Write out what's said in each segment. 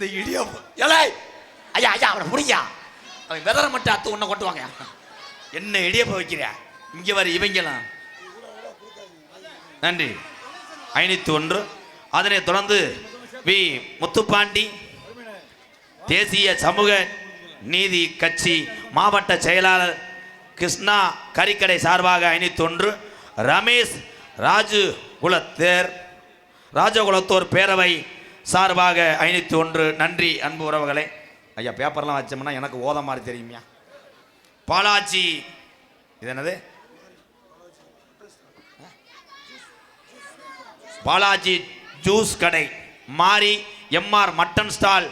இந்த இடியாப்பம் எலை ஐயா ஐயா அவனை முடியா அவன் விதற மட்டும் அத்து உன்னை கொட்டுவாங்க என்ன இடியாப்பம் வைக்கிறியா இங்க வர இவங்கலாம் நன்றி. ஐநூத்தி ஒன்று. அதனைத் தொடர்ந்து வி. முத்துப்பாண்டி தேசிய சமூக நீதி கட்சி மாவட்ட செயலாளர் கிருஷ்ணா கறிக்கடை சார்பாக ஐநூத்தி ஒன்று. ரமேஷ் ராஜு குலத்தேர் ராஜகுலத்தோர் பேரவை சார்பாக ஐநூற்றி ஒன்று நன்றி அன்பு உறவுகளே. ஐயா பேப்பர்லாம் வச்சோம்னா எனக்கு ஓத மாதிரி தெரியுமையா? பாலாஜி இது என்னது? பாலாஜி ஜூஸ் கடை மாரி எம்ஆர் மட்டன் ஸ்டால்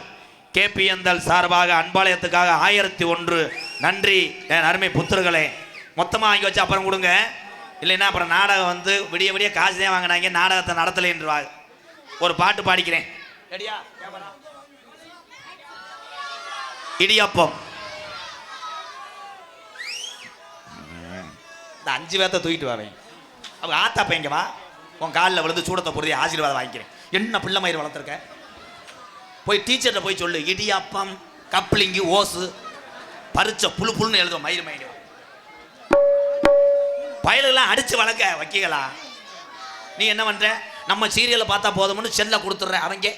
கேபிஎந்தல் சார்பாக அன்பாலயத்துக்காக ஆயிரத்தி ஒன்று நன்றி என் அருமை புத்தர்களே மொத்தமாக வாங்கி வச்சு அப்புறம் கொடுங்க. இல்லைன்னா அப்புறம் நாடகம் வந்து விடிய விடிய காசு தான் வாங்கினாங்க நாடகத்தை நடத்தலைன்றவாங்க. ஒரு பாட்டு பாடிக்கிறேன். ரெடியா? கேமரா. இடியாப்பம். இந்த அஞ்சு பேர்த்த தூக்கிட்டு வரேன் அவங்க ஆத்தா பையங்க வா. உன் காலில் விழுந்து சூடத்தை பொருதி ஆசீர்வாதம் வாங்கிக்கிறேன். என்ன பிள்ளை மயிர் வளர்த்துருக்க? போய் டீச்சர்கிட்ட போய் சொல்லு. இடியாப்பம் கப்ளிங்கி ஓசு. பறிச்ச புழு புழுன்னு எழுதுவோம் மயிர் மயிர் பயலெல்லாம் அடிச்சு வளர்க்க வைக்கலா. நீ என்ன பண்ற? நம்ம சீரியலை பார்த்தா போதும்னு செல்ல கொடுத்துட்ற அவங்க.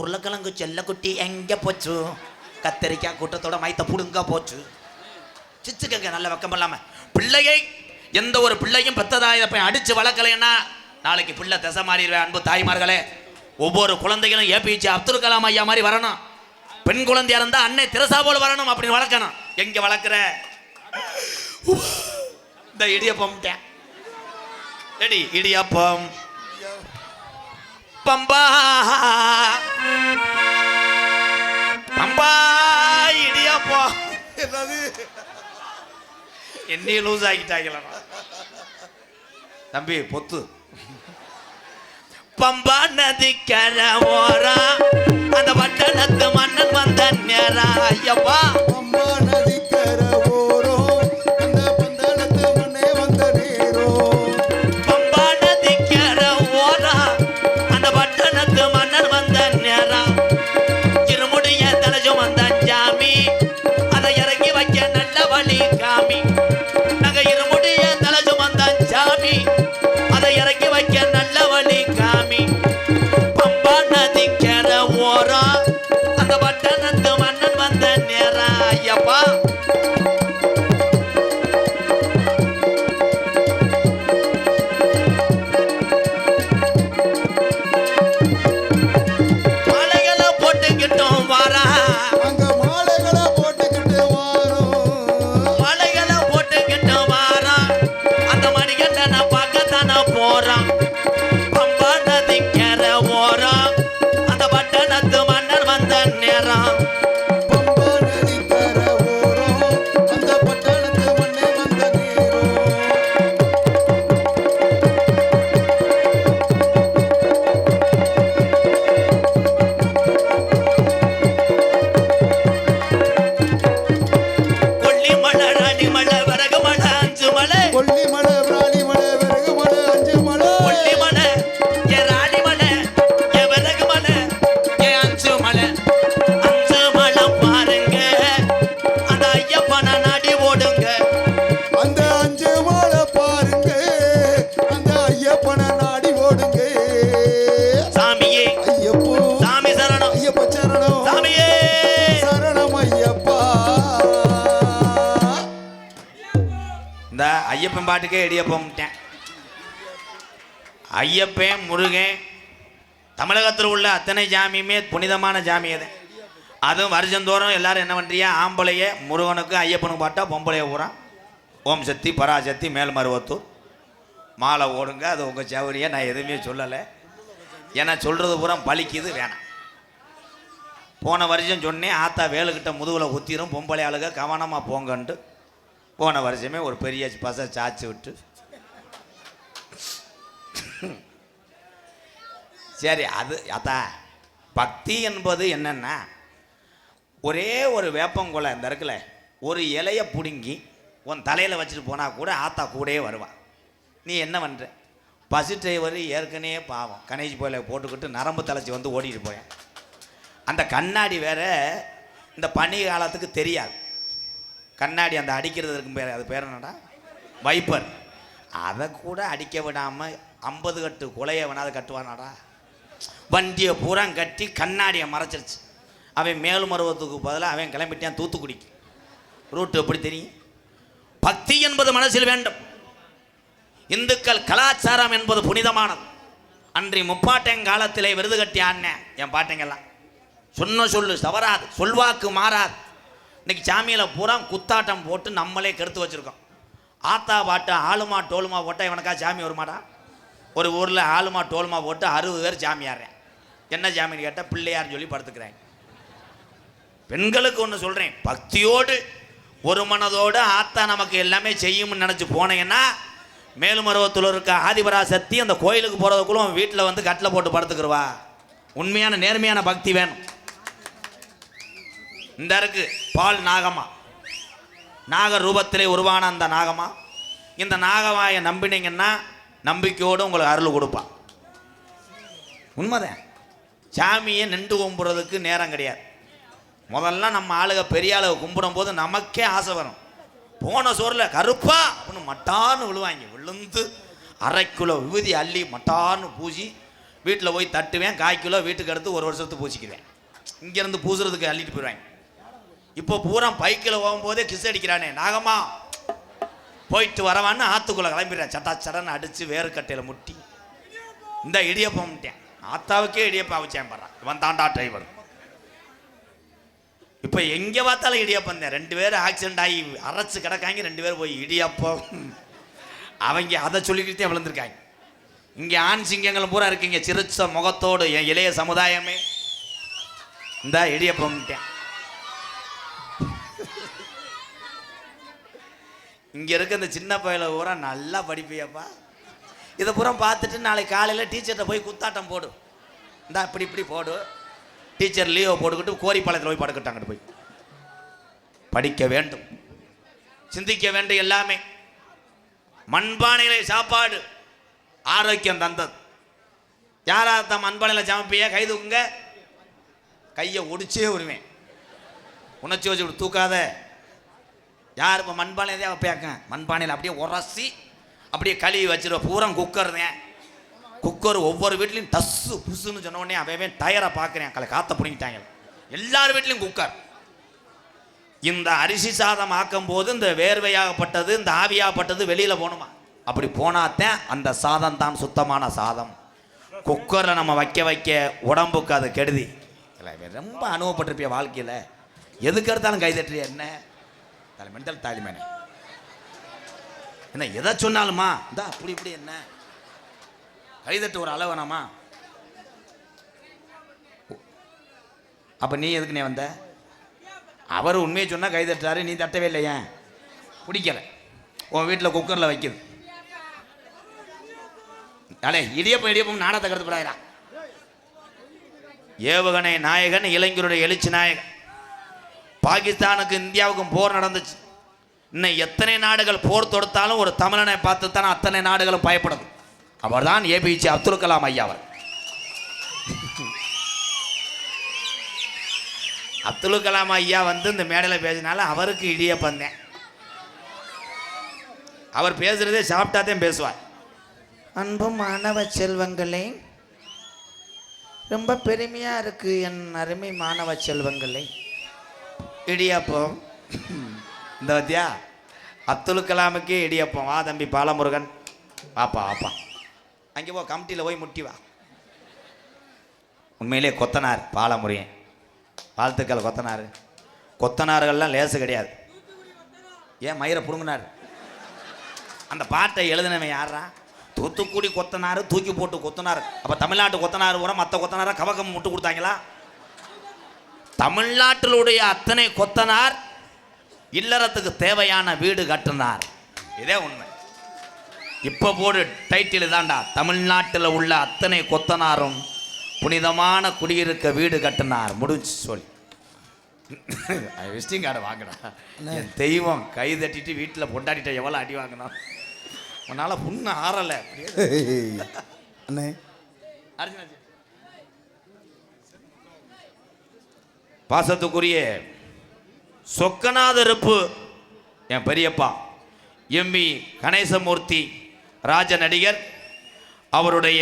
உருளைக்கிழங்கு செல்ல குட்டி எங்கே போச்சு? கத்தரிக்காய் கூட்டத்தோட மைத்த புடுங்க போச்சு. சிச்சுக்கங்க நல்ல வெக்கம் இல்லாமல் பிள்ளையை எந்த ஒரு பிள்ளையும் பெத்ததாய போய் அடிச்சு வளர்க்கலைன்னா நாளைக்கு பிள்ளை திசை மாறிடுவேன் அன்பு தாய்மார்களே. ஒவ்வொரு குழந்தைகளும் ஏபிஜே அப்துல் கலாம் ஐயா மாதிரி வரணும். பெண் குழந்தையா இருந்தா அன்னை திரசா போல வரணும் அப்படின்னு வளர்க்கணும். எங்க வளர்க்குற? இந்த இடியப்பம் ரெடி இடியப்பம். பம்பா. பம்பா இடியப்பம் என்னது? என்னையும் லூஸ் ஆக்கிட்டாங்களா. தம்பி பொத்து. பம்பா நதி ஓரா. அந்த பட்டணத்து மன்னன் வந்த நேரா ஐயப்பா. அம்மா ஐயப்பன் பாட்டுக்கே இடியப்பம்ட்டேன் ஐயப்பன் முருகன் தமிழகத்தில் உள்ள அத்தனை ஜாமியுமே புனிதமான ஜாமி தான் அதுவும் வருஷந்தோறும் எல்லாரும் என்ன பண்ணுறியா ஆம்பளைய முருகனுக்கு ஐயப்பனுக்கு பாட்டா பொம்பளைய ஊரா ஓம் சக்தி பராசக்தி மேல்மருவத்தூர். மாலை ஓடுங்க அது உங்கள் சௌரியம் நான் எதுவுமே சொல்லலை. ஏன்னா சொல்கிறது பூரா பழிக்குது வேணாம். போன வருஷம் சொன்னேன் ஆத்தா வேலுக்கிட்ட முதுகில் குத்திரும் பொம்பளை ஆளுக கவனமாக போங்கன்ட்டு. போன வருஷமே ஒரு பெரிய பச சாச்சு விட்டு. சரி அது அதா பக்தி என்பது என்னென்னா ஒரே ஒரு வேப்பங்குலை இந்த இருக்குல்ல ஒரு இலையை பிடுங்கி உன் தலையில் வச்சுட்டு போனால் கூட ஆத்தா கூடயே வருவான் நீ என்ன பண்ணுற பஸ் டிரைவர் ஏற்கனவே பாவம். கணேஷ் போயில போட்டுக்கிட்டு நரம்பு தலைச்சி வந்து ஓடிட்டு போயேன். அந்த கண்ணாடி வேற இந்த பனி காலத்துக்கு தெரியாது. கண்ணாடி அந்த அடிக்கிறது இருக்கும் பேர் அது பேர் என்னடா? வைப்பர் அதை கூட அடிக்க விடாமல் ஐம்பது கட்டு கொலையை வேணாது கட்டுவானாடா? வண்டியை பூரா கட்டி கண்ணாடியை மறைச்சிருச்சு. அவன் மேல்மருவத்துக்கு பதிலாக அவன் கிளம்பிட்டான் தூத்துக்குடிக்கு ரூட்டு எப்படி தெரியும்? பக்தி என்பது மனசில் வேண்டும். இந்துக்கள் கலாச்சாரம் என்பது புனிதமானது. அன்றி முப்பாட்டங்காலத்திலே விருது கட்டி ஆடினேன் என் பாட்டங்கள்லாம் சொன்ன சொல்லு தவறாது சொல்வாக்கு மாறாது. இன்னைக்கு சாமியில் பூரா குத்தாட்டம் போட்டு நம்மளே கெடுத்து வச்சுருக்கோம். ஆத்தா பாட்டா ஆளுமா டோலுமா போட்டால் இவனுக்கா சாமி வருமாடா? ஒரு ஊரில் ஆளுமா டோலுமா போட்டு அறுபது பேர் சாமி என்ன சாமின்னு கேட்டால் பிள்ளையார்னு சொல்லி படுத்துக்கிறேன் பெண்களுக்கு ஒன்று சொல்கிறேன் பக்தியோடு ஒரு மனதோடு ஆத்தா நமக்கு எல்லாமே செய்யும்னு நினச்சி போனீங்கன்னா மேலுமருவத்தில் இருக்க ஆதிபரா சக்தி அந்த கோயிலுக்கு போகிறதுக்குள்ள வீட்டில் வந்து கட்டில் போட்டு படுத்துக்கிறவா உண்மையான நேர்மையான பக்தி வேணும். இந்த இருக்குது பால் நாகமா? நாக ரூபத்திலே உருவான அந்த நாகமா? இந்த நாகமாயை நம்பினீங்கன்னா நம்பிக்கையோடு உங்களுக்கு அருள் கொடுப்பான் உண்மைதான். சாமியை நின்று கும்பிட்றதுக்கு நேரம் கிடையாது. முதல்ல நம்ம ஆளுக பெரிய ஆளுக கும்பிடும் போது நமக்கே ஆசை வரும். போன சோறில் கருப்பா அப்படின்னு மட்டான்னு விழுவாங்க. விழுந்து அரை கிலோ விபூதி அள்ளி மட்டான்னு பூசி வீட்டில் போய் தட்டுவேன். கால் கிலோ வீட்டுக்கு எடுத்து ஒரு வருஷத்துக்கு பூசிக்குவேன். இங்கேருந்து பூசுறதுக்கு அள்ளிட்டு போயிடுவாங்க. இப்போ பூரா பைக்கில் போகும்போதே கிஸ் அடிக்கிறானே. நாகம்மா போயிட்டு வரவான்னு ஆத்துக்குள்ளே கிளம்பிடுறேன். சட்டா சடன்னு அடித்து வேறு கட்டையில் முட்டி. இந்த இடியப்பம்ட்டேன் ஆத்தாவுக்கே இடியப்பம் அவிச்சேன் படுறான் இவன் தாண்டா டிரைவர் இப்போ எங்கே பார்த்தாலும் இடியப்பம் தான் ரெண்டு பேரும் ஆக்சிடென்ட் ஆகி அரைச்சு கிடக்காங்க ரெண்டு பேரும் போய் இடியப்பம் அவங்க அதை சொல்லிக்கிட்டே விழுந்திருக்காங்க. இங்கே ஆண் சிங்கங்கள் பூரா இருக்கீங்க. சிரிச்ச முகத்தோடு என் இளைய சமுதாயமே. இந்த இடியப்பம்ட்டேன் இங்கே இருக்க இந்த சின்ன பயல பூரா நல்லா படிப்பியப்பா. இதை பூரா பார்த்துட்டு நாளைக்கு காலையில் டீச்சர்கிட்ட போய் குத்தாட்டம் போடு. இந்தா இப்படி இப்படி போடு. டீச்சர் லீவை போட்டுக்கிட்டு கோரிப்பாளையத்தில் போய் படுக்கட்டாங்கிட்டு போய். படிக்க வேண்டும். சிந்திக்க வேண்டும் எல்லாமே. மண்பானையிலே சாப்பாடு ஆரோக்கியம் தந்தது. யாரா தான் மண்பானையில் சமைப்பிய கை தூக்குங்க. கையை ஒடிச்சே வருவேன். உணர்ச்சி வச்சு தூக்காத. யார் இப்போ மண்பானை தான் பேக்கேன் மண்பானையில் அப்படியே உரசி அப்படியே கழுவி வச்சிருவ. பூரா குக்கர் தான். குக்கர் ஒவ்வொரு வீட்லையும் டஸ்ஸு புஸ்ஸுன்னு சொன்ன உடனே அவன் டயரை பார்க்குறேன். கலை காற்ற பிடிங்கிட்டாங்க. எல்லார் வீட்லையும் குக்கர். இந்த அரிசி சாதம் ஆக்கும் போது இந்த வேர்வையாகப்பட்டது இந்த ஆவியாகப்பட்டது வெளியில் போகணுமா அப்படி போனாத்தான் அந்த சாதம் தான் சுத்தமான சாதம். குக்கரில் நம்ம வைக்க வைக்க உடம்புக்கு அது கெடுதி. ரொம்ப அனுபவப்பட்டிருப்பிய வாழ்க்கையில்? எதுக்கு எடுத்தாலும் கைதட்டுறிய என்ன? தலைமணி தலை மென்டல் தாலிமேனே என்ன எதை சொன்னாலுமா? இந்த அப்படி இப்படி என்ன? கைதட்டு ஒரு அளவு வேணாமா? அப்போ நீ எதுக்கு நீ வந்த? அவர் உண்மையை சொன்னால் கைதட்டுறாரு நீ தட்டவே இல்லை ஏன் பிடிக்கல. உன் வீட்டில் குக்கரில் வைக்குது. அலே இடியப்பம் இடியப்பம் நாடகத்தை கருத்துப்படாதா ஏவுகணை நாயகன் இளைஞருடைய எழுச்சி நாயகன். பாகிஸ்தானுக்கு இந்தியாவுக்கும் போர் நடந்துச்சு. இன்னும் எத்தனை நாடுகள் போர் தொடுத்தாலும் ஒரு தமிழனை பார்த்து தானே அத்தனை நாடுகளும் பயப்படுது அவர்தான் ஏபிஜே அப்துல் கலாம் ஐயா அவர். அப்துல் கலாம் ஐயா வந்து இந்த மேடையில் பேசினால அவருக்கு இடிய பந்தேன். அவர் பேசுறதே சாப்பிட்டாதான் பேசுவார். அன்பு மாணவ செல்வங்களே ரொம்ப பெருமையாக இருக்குது என் அருமை மாணவ செல்வங்களே. இடியாப்பம். இந்த வத்தியா அப்துல் கலாமுக்கே இடியப்பம். வா தம்பி பாலமுருகன். வாப்பா வாப்பா. அங்கே போ கமிட்டியில் போய் முட்டி வா. உண்மையிலே கொத்தனார் பாலமுருகன். வாழ்த்துக்கள் கொத்தனார். கொத்தனார்கள்லாம் லேசு கிடையாது. ஏன் மயிரை புடுங்கினார்? அந்த பாட்டை எழுதினவன் யாரா தூத்துக்குடி கொத்தனார் தூக்கி போட்டு கொத்தனார். அப்போ தமிழ்நாட்டு கொத்தனார் கூட மற்ற கொத்தனாரை கவகம் முட்டு கொடுத்தாங்களா? தமிழ்நாட்டிலுடைய அத்தனை கொத்தனார் இல்லறத்துக்கு தேவையான வீடு கட்டினார். இதே உண்மை. இப்போ போடு டைட்டில் தான்டா. தமிழ்நாட்டில் உள்ள அத்தனை கொத்தனாரும் புனிதமான குடியிருக்க வீடு கட்டினார். முடிஞ்சு சொல்லி. விசிட்டிங் கார்டு வாங்கினா என் தெய்வம் கை தட்டிட்டு வீட்டில் பொண்டாட்டிட்ட எவ்வளோ அடி வாங்கினோம் உன்னால் புண்ணு ஆறலை. அண்ணே. அர்ஜுனாஜி. பாசத்துக்குரிய சொக்கநாதருப்பு என் பெரியப்பா எம்பி கணேசமூர்த்தி ராஜ நடிகர் அவருடைய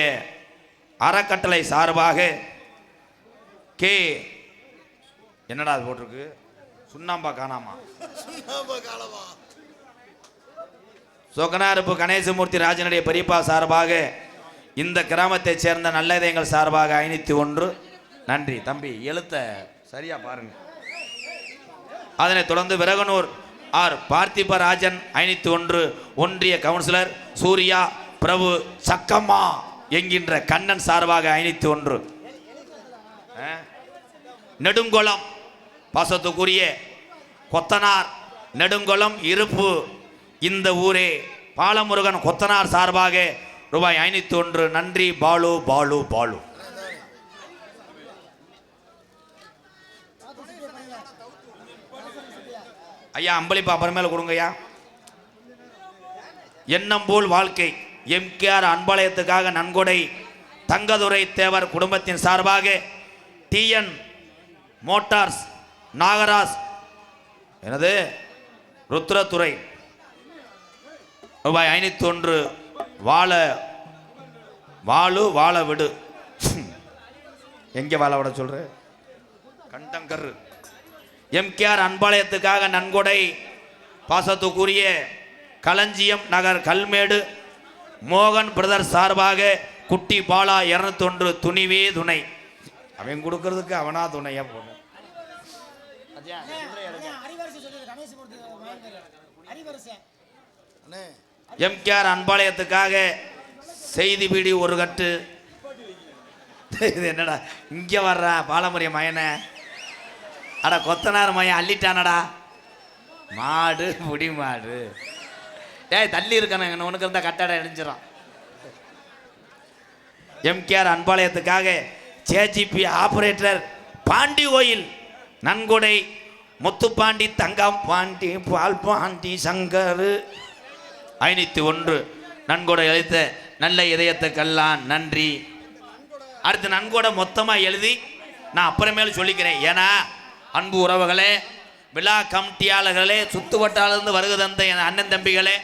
அறக்கட்டளை சார்பாக கே என்னடா அது போட்டிருக்கு? சுண்ணாம்பா காணாமா? சொக்கனாருப்பு கணேசமூர்த்தி ராஜனுடைய பெரியப்பா சார்பாக இந்த கிராமத்தைச் சேர்ந்த நல்ல இதயங்கள் சார்பாக ஐநூற்றி ஒன்று. நன்றி தம்பி எழுத்த சரியா பாருங்க. அதனைத் தொடர்ந்து விரகனூர் ஆர். பார்த்திபராஜன் ஐநூத்தி ஒன்று ஒன்றிய கவுன்சிலர் சூர்யா பிரபு சக்கம்மா என்கின்ற கண்ணன் சார்பாக ஐநூத்தி ஒன்று. ஆ? நெடுங்குளம் பாசத்துக்குரிய கொத்தனார் நெடுங்குளம் இருப்பு இந்த ஊரே. பாலமுருகன் கொத்தனார் சார்பாக ரூபாய் ஐநூற்றி ஒன்று. நன்றி பாலு பாலு பாலு. ஐயா அம்பளிப்பா அப்புறமேல கொடுங்கய்யா. எண்ணம் போல் வாழ்க்கை. எம்கேஆர் அன்பாலயத்துக்காக நன்கொடை. தங்கதுரை தேவர் குடும்பத்தின் சார்பாக டிஎன் மோட்டார்ஸ் நாகராஜ். எனது ருத்ரத்துறை ரூபாய் ஐநூற்றி ஒன்று வாழ வாழு வாழ விடு. எங்கே வாழ விட சொல்ற? கண்டங்கரு. எம்கேஆர் அன்பாலயத்துக்காக நன்கொடை பாசத்துக்குரிய களஞ்சியம் நகர் கல்மேடு மோகன் பிரதர் சார்பாக குட்டி பாலா இரநூத்தொன்று துணிவே துணை. அவன் கொடுக்கறதுக்கு அவனா துணையா அண்ணே. எம்கேஆர் அன்பாலயத்துக்காக செய்தி பீடி ஒரு கட்டு. இது என்னடா இங்கே வர்ற பாலமுரிய மயனை அட கொத்தனார் மையம் அள்ளிட்டானடா. மாடு முடி மாடு. ஏய் தள்ளி இருக்கானு உனக்கு இருந்தால் கட்டடை இணைஞ்சிடும் எம்கேஆர் அன்பாளையத்துக்காக ஜேஜிபி ஆபரேட்டர் பாண்டி கோயில் நன்கொடை முத்துப்பாண்டி தங்கம் பாண்டி பால் பாண்டி சங்கர். ஐநூற்றி ஒன்று நன்கொடை எழுத்த நல்ல இதயத்துக்கெல்லாம் நன்றி. அடுத்து நன்கொடை மொத்தமாக எழுதி நான் அப்புறமேல சொல்லிக்கிறேன். ஏன்னா அன்பு உறவுகளே விழா கமிட்டியாளர்களே சுத்து வட்டாலிருந்து வருகை தந்த என் அண்ணன் தம்பிகளே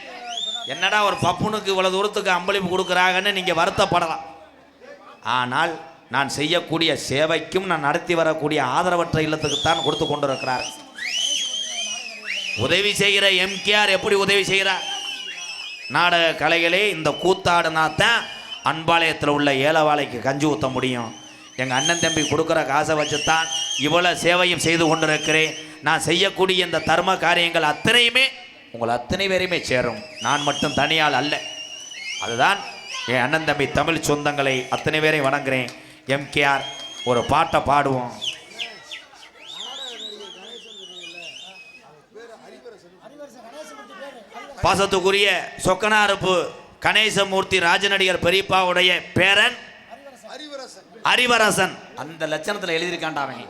என்னடா ஒரு பப்புனுக்கு இவ்வளோ தூரத்துக்கு அம்பளிப்பு கொடுக்குறாங்கன்னு நீங்கள் வருத்தப்படலாம். ஆனால் நான் செய்யக்கூடிய சேவைக்கும் நான் நடத்தி வரக்கூடிய ஆதரவற்ற இல்லத்துக்குத்தான் கொடுத்து கொண்டிருக்கிறார். உதவி செய்கிற எம்கேஆர் எப்படி உதவி செய்கிறார்? நாடக கலைகளே இந்த கூத்தாடுனா தான் அன்பாலயத்தில் உள்ள ஏலவாளைக்கு கஞ்சி ஊற்ற முடியும். எங்கள் அண்ணன் தம்பி கொடுக்குற காசை வச்சு தான் இவ்வளோ சேவையும் செய்து கொண்டிருக்கிறேன். நான் செய்யக்கூடிய இந்த தர்ம காரியங்கள் அத்தனையுமே உங்கள் அத்தனை பேரையுமே சேரும். நான் மட்டும் தனியால் அல்ல. அதுதான் என் அண்ணன் தம்பி தமிழ் சொந்தங்களை அத்தனை பேரையும் வணங்குறேன். எம்கேஆர் ஒரு பாட்டை பாடுவோம். பாசத்துக்குரிய சொக்கனாருப்பு கணேசமூர்த்தி ராஜநடிகர் பெரியப்பாவுடைய பேரன் அறிவரசன். அறிவரசன் அந்த லட்சணத்தில் எழுதியிருக்கான்டா அவன்.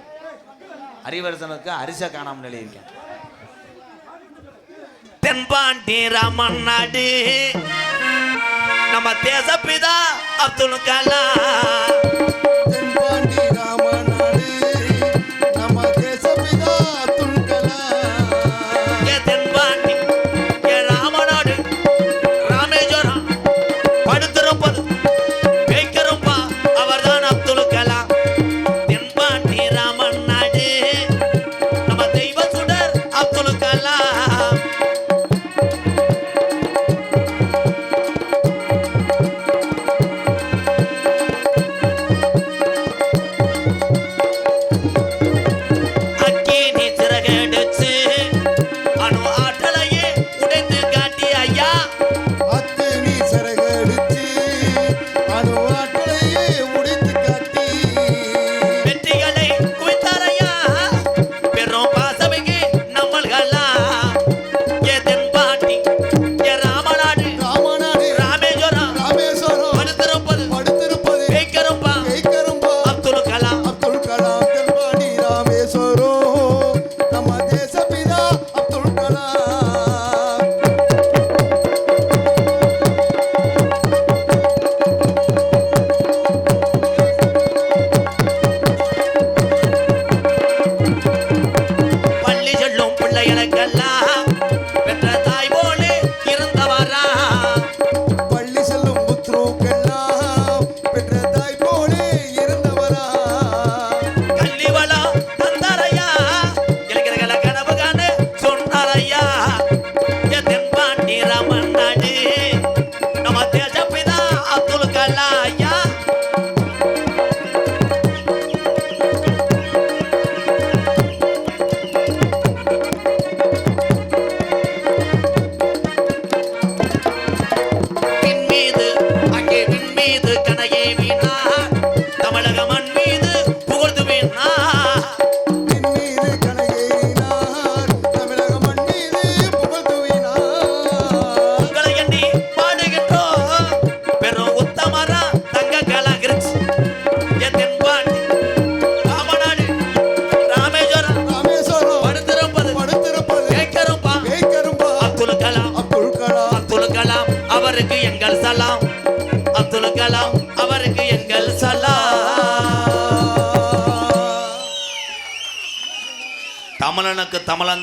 அறிவரசனுக்கு அரிசை காணாமல் எழுதியிருக்கான். தென்பாண்டி ராமன் நாடு. நம்ம தேசப்பிதா அப்துல் கலாம்.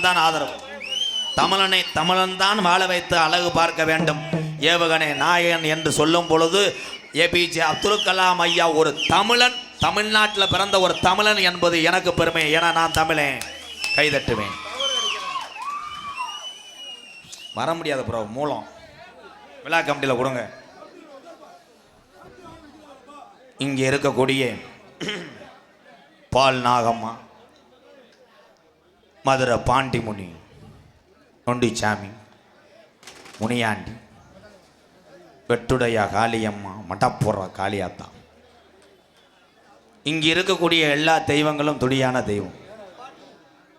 தான் ஆதரவு. தமிழனை தமிழன் தான் வாழ வைத்து அழகு பார்க்க வேண்டும். ஏவகனே நாயகன் என்று சொல்லும் பொழுது ஏபிஜே அப்துல் கலாம் ஐயா ஒரு தமிழன் தமிழ்நாட்டில் பிறந்த ஒரு தமிழன் என்பது எனக்கு பெருமை. ஏன்னா நான் தமிழன். கைதட்டுவேன். வர முடியாது ப்ரோ மூலம். விழா கமிட்டியில் கொடுங்க. இங்கே இருக்கக்கூடிய பால் நாகம்மா. மதுரை பாண்டிமுனி நொண்டிச்சாமி முனியாண்டி வெட்டுடையா காளியம்மா மடப்புற காளியாத்தா. இங்கே இருக்கக்கூடிய எல்லா தெய்வங்களும் துடியான தெய்வம்.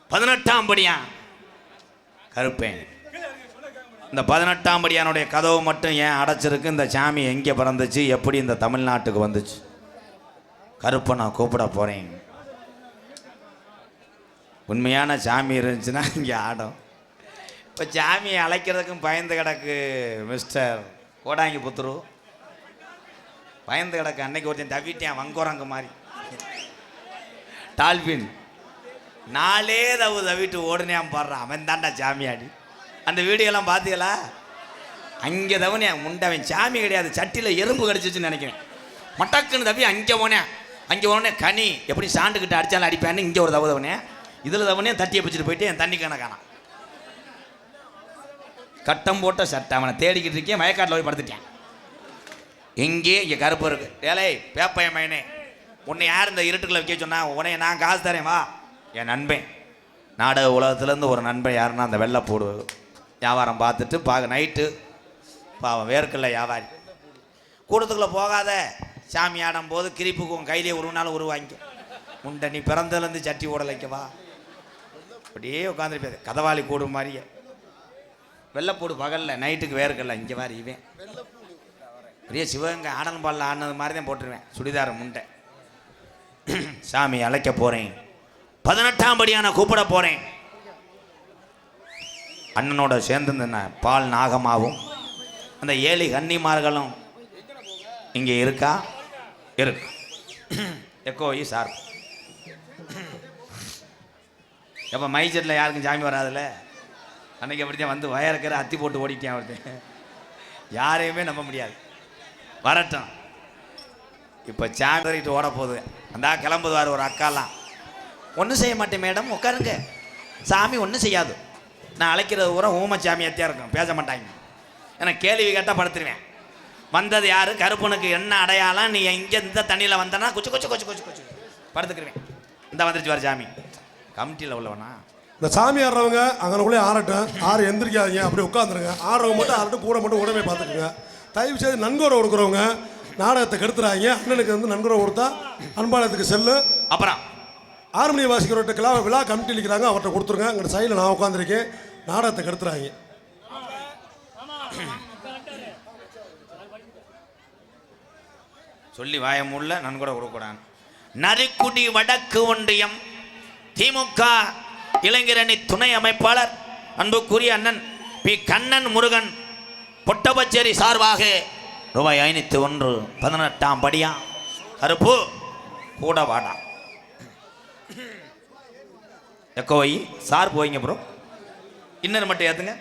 பதினெட்டாம் படியா? கருப்பேன். இந்த பதினெட்டாம் படியானுடைய கதவு மட்டும் ஏன் அடைச்சிருக்கு? இந்த சாமி எங்கே பிறந்துச்சு? எப்படி இந்த தமிழ்நாட்டுக்கு வந்துச்சு? கருப்பை நான் கூப்பிட போகிறேன் உண்மையான சாமி இருந்துச்சுன்னா இங்கே ஆடும். இப்போ சாமியை அழைக்கிறதுக்கும் பயந்து கிடக்கு மிஸ்டர் கோடாங்கி புத்துரு பயந்து கிடக்கு. அன்னைக்கு ஒருத்தன் தவிட்டேன் வங்கோரங்க மாதிரி. டால்பின். நாளே தவு தவிட்டு ஓடுனேன் பாடுறான் அவன் தாண்டா சாமியாடி. அந்த வீடியோலாம் பார்த்தீங்களா அங்கே தவனே முண்டவன். சாமி கிடையாது. சட்டியில் எறும்பு கடிச்சிச்சுன்னு நினைக்கிறேன். மட்டக்குன்னு தவி அங்கே போனேன். அங்கே போனேன் கனி எப்படி சாண்டுக்கிட்ட அடித்தாலும் அடிப்பேன்னு இங்கே ஒரு தவு தவனே இதில் தவனே தட்டியை பிடிச்சிட்டு போயிட்டு என் தண்ணி கணக்கான கட்டம் போட்ட சட்டை அவனை தேடிக்கிட்டு இருக்கேன் மயக்காட்டில் போய் படுத்துட்டேன். எங்கே இங்கே கருப்பு இருக்கு. ஏலே பேப்பைய மயனே உன்னை யார் இந்த இருட்டுக்குள்ள வைக்க சொன்னா உன்னைய நான் காசு தரேன் வா. என் நண்பன். நாடக உலகத்துலேருந்து ஒரு நண்பன் யாருன்னா அந்த வெள்ளை போடு வியாபாரம் பார்த்துட்டு பார்க்க நைட்டு பாவம் வேர்க்கல்ல வியாபாரி. கூட்டத்துக்குள்ளே போகாத. சாமி ஆடும் போது கிரிப்புக்கு உன் கையிலே உருவினாலும் உருவாங்க. உண்டை நீ பிறந்ததுலேருந்து சட்டி ஓடலைக்கவா அப்படியே உட்காந்துருப்பாரு கதவாளி கூடும் மாதிரியே. வெள்ளைப்பூடு பகலில் நைட்டுக்கு வேர்க்கல்ல இங்கே மாதிரி இவன். பெரிய சிவகங்கை ஆடல் பாலில் ஆடினது மாதிரி தான் போட்டுருவேன். சுடிதார முண்டை. சாமி அழைக்க போகிறேன் பதினெட்டாம் படியான கூப்பிட போகிறேன் அண்ணனோட சேர்ந்து இந்த பால் நாகமாகவும் அந்த ஏழு கன்னிமார்களும் இங்கே இருக்கா? இருக்கு. எக்கோயி சார். எப்போ மைசெட்டில் யாருக்கும் சாமி வராதுல்ல? அன்னைக்கு அப்படித்தான் வந்து வயறுக்கிற அத்தி போட்டு ஓடிட்டேன் ஒருத்தன் யாரையுமே நம்ப முடியாது. வரட்டும். இப்போ சாமி ஓட போகுது. அந்த கிளம்புவார் ஒரு அக்காலாம். ஒன்றும் செய்ய மாட்டேன் மேடம் உட்காருங்க. சாமி ஒன்றும் செய்யாது. நான் அழைக்கிறது பூரா ஊமச்சாமியாத்தியாக இருக்கும். பேச மாட்டாங்க. எனக்கு கேள்வி கேட்டால் படுத்துருவேன். வந்தது யாரு? கருப்பனுக்கு என்ன அடையாளம்? நீ இங்கே இந்த தண்ணியில் வந்தனா? குச்சு குச்சு குச்சு குச்சு குச்சு. படுத்துக்கிருவேன். இந்த வந்துருச்சு வர சாமி. கமிட்டியில் உள்ளவனா இந்த சாமி ஆடுறவங்க அங்கனக்குள்ளே ஆறட்டும் ஆறு எந்திரிக்காதீங்க. அப்படியே உட்காந்துருங்க ஆடுறவங்க மட்டும் ஆறட்டும் கூட மட்டும் உடனே பார்த்துக்குங்க. தயவு செய்து நன்கொடை கொடுக்குறவங்க நாடகத்தை கெடுத்துறாங்க அண்ணனுக்கு வந்து நன்கொடை கொடுத்தா அன்பாலயத்துக்கு செல்லு. அப்புறம். ஆறுமணி வாசிக்கிறவர்கிட்ட கிளா விழா கமிட்டி இருக்கிறாங்க அவர்கிட்ட கொடுத்துருங்க. அங்கே சைடில் நான் உட்காந்துருக்கேன் நாடகத்தை கெடுத்துறாங்க சொல்லி வாயமுள்ள நன்கொடை கொடுக்கூடாது நரிக்குடி வடக்கு ஒன்றியம். திமுக இளைஞரணி துணை அமைப்பாளர் அன்புக்குரிய அண்ணன் பி. கண்ணன் முருகன் பொட்டபச்சேரி சார்பாக ரூபாய் ஐநூற்றி ஒன்று பதினெட்டாம் படியா? கருப்பு கூட வாடா. எக்கோ வை சார் போய்ங்க ப்ரோ இன்னர் மட்டும் ஏற்றுங்க